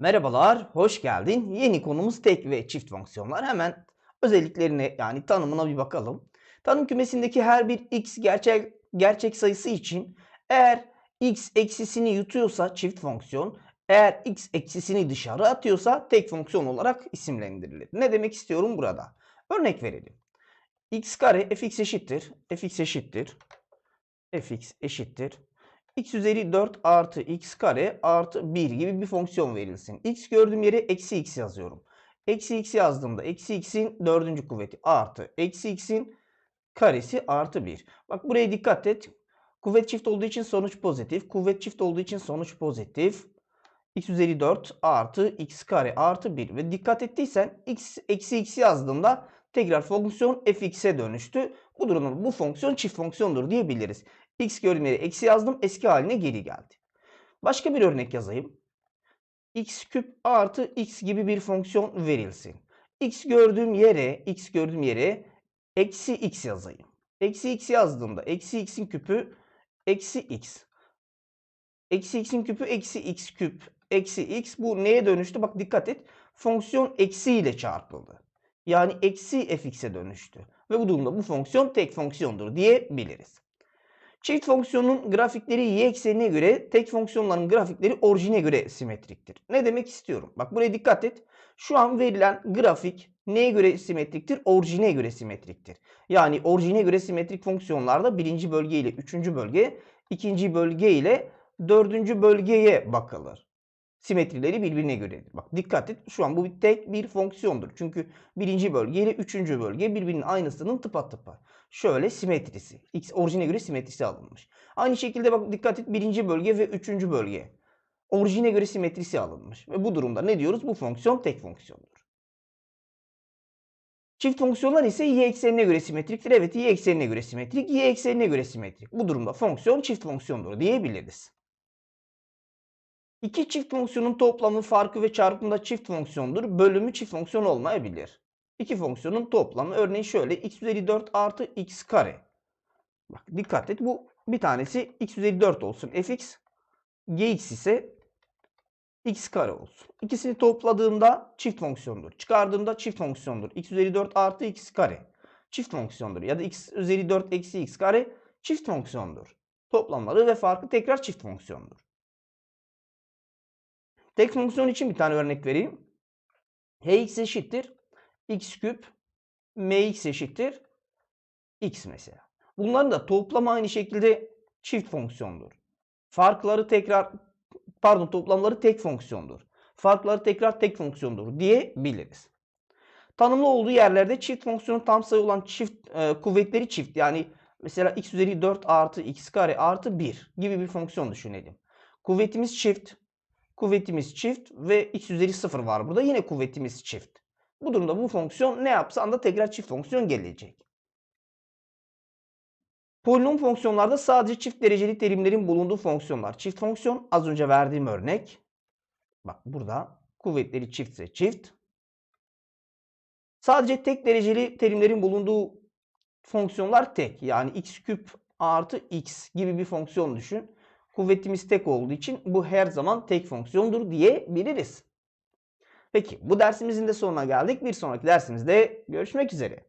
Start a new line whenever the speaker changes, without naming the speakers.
Merhabalar, hoş geldin. Yeni konumuz tek ve çift fonksiyonlar. Hemen özelliklerine yani tanımına bir bakalım. Tanım kümesindeki her bir x gerçek gerçek sayısı için eğer x eksisini yutuyorsa çift fonksiyon, eğer x eksisini dışarı atıyorsa tek fonksiyon olarak isimlendirilir. Ne demek istiyorum burada? Örnek verelim. x kare fx eşittir, fx eşittir, fx eşittir x üzeri 4 artı x kare artı 1 gibi bir fonksiyon verilsin. x gördüğüm yere eksi x yazıyorum. Eksi x yazdığımda eksi x'in dördüncü kuvveti artı eksi x'in karesi artı 1. Bak buraya dikkat et. Kuvvet çift olduğu için sonuç pozitif. Kuvvet çift olduğu için sonuç pozitif. x üzeri 4 artı x kare artı 1. Ve dikkat ettiysen x eksi x yazdığımda tekrar fonksiyon fx'e dönüştü. Bu durumda bu fonksiyon çift fonksiyondur diyebiliriz. X gördüğüm yere eksi yazdım. Eski haline geri geldi. Başka bir örnek yazayım. x küp artı x gibi bir fonksiyon verilsin. x gördüğüm yere, x gördüğüm yere eksi x yazayım. Eksi x yazdığımda eksi x'in küpü eksi x. Eksi x'in küpü eksi x küp eksi x. Bu neye dönüştü? Bak dikkat et. Fonksiyon eksi ile çarpıldı. Yani eksi fx'e dönüştü. Ve bu durumda bu fonksiyon tek fonksiyondur diyebiliriz. Çift fonksiyonun grafikleri y eksenine göre tek fonksiyonların grafikleri orijine göre simetriktir. Ne demek istiyorum? Bak buraya dikkat et. Şu an verilen grafik neye göre simetriktir? Orijine göre simetriktir. Yani orijine göre simetrik fonksiyonlarda birinci bölge ile üçüncü bölge, ikinci bölge ile dördüncü bölgeye bakılır. Simetrileri birbirine göredir. Bak dikkat et. Şu an bu bir tek bir fonksiyondur. Çünkü birinci bölge ile üçüncü bölge birbirinin aynısının tıpatıpı. Şöyle simetrisi. X orijine göre simetrisi alınmış. Aynı şekilde bak dikkat et birinci bölge ve üçüncü bölge. Orijine göre simetrisi alınmış. Ve bu durumda ne diyoruz? Bu fonksiyon tek fonksiyondur. Çift fonksiyonlar ise y eksenine göre simetriktir. Evet y eksenine göre simetrik, y eksenine göre simetrik. Bu durumda fonksiyon çift fonksiyondur diyebiliriz. İki çift fonksiyonun toplamı, farkı ve çarpımı da çift fonksiyondur. Bölümü çift fonksiyon olmayabilir. İki fonksiyonun toplamı örneğin şöyle x üzeri 4 artı x kare. Bak dikkat et bu bir tanesi x üzeri 4 olsun fx. gx ise x kare olsun. İkisini topladığımda çift fonksiyondur. Çıkardığımda çift fonksiyondur. x üzeri 4 artı x kare. Çift fonksiyondur. Ya da x üzeri 4 eksi x kare çift fonksiyondur. Toplamları ve farkı tekrar çift fonksiyondur. Tek fonksiyon için bir tane örnek vereyim. hx eşittir x küp mx eşittir x mesela. Bunların da toplamı aynı şekilde çift fonksiyondur. Farkları tekrar pardon toplamları tek fonksiyondur. Farkları tekrar tek fonksiyondur diyebiliriz. Tanımlı olduğu yerlerde çift fonksiyonun tam sayı olan çift e, kuvvetleri çift. Yani mesela x üzeri 4 artı x kare artı 1 gibi bir fonksiyon düşünelim. Kuvvetimiz çift. Kuvvetimiz çift ve x üzeri 0 var burada. Yine kuvvetimiz çift. Bu durumda bu fonksiyon ne yapsa da tekrar çift fonksiyon gelecek. Polinom fonksiyonlarda sadece çift dereceli terimlerin bulunduğu fonksiyonlar. Çift fonksiyon az önce verdiğim örnek. Bak burada kuvvetleri çiftse çift. Sadece tek dereceli terimlerin bulunduğu fonksiyonlar tek. Yani x küp artı x gibi bir fonksiyon düşün. Kuvvetimiz tek olduğu için bu her zaman tek fonksiyondur diyebiliriz. Peki bu dersimizin de sonuna geldik. Bir sonraki dersimizde görüşmek üzere.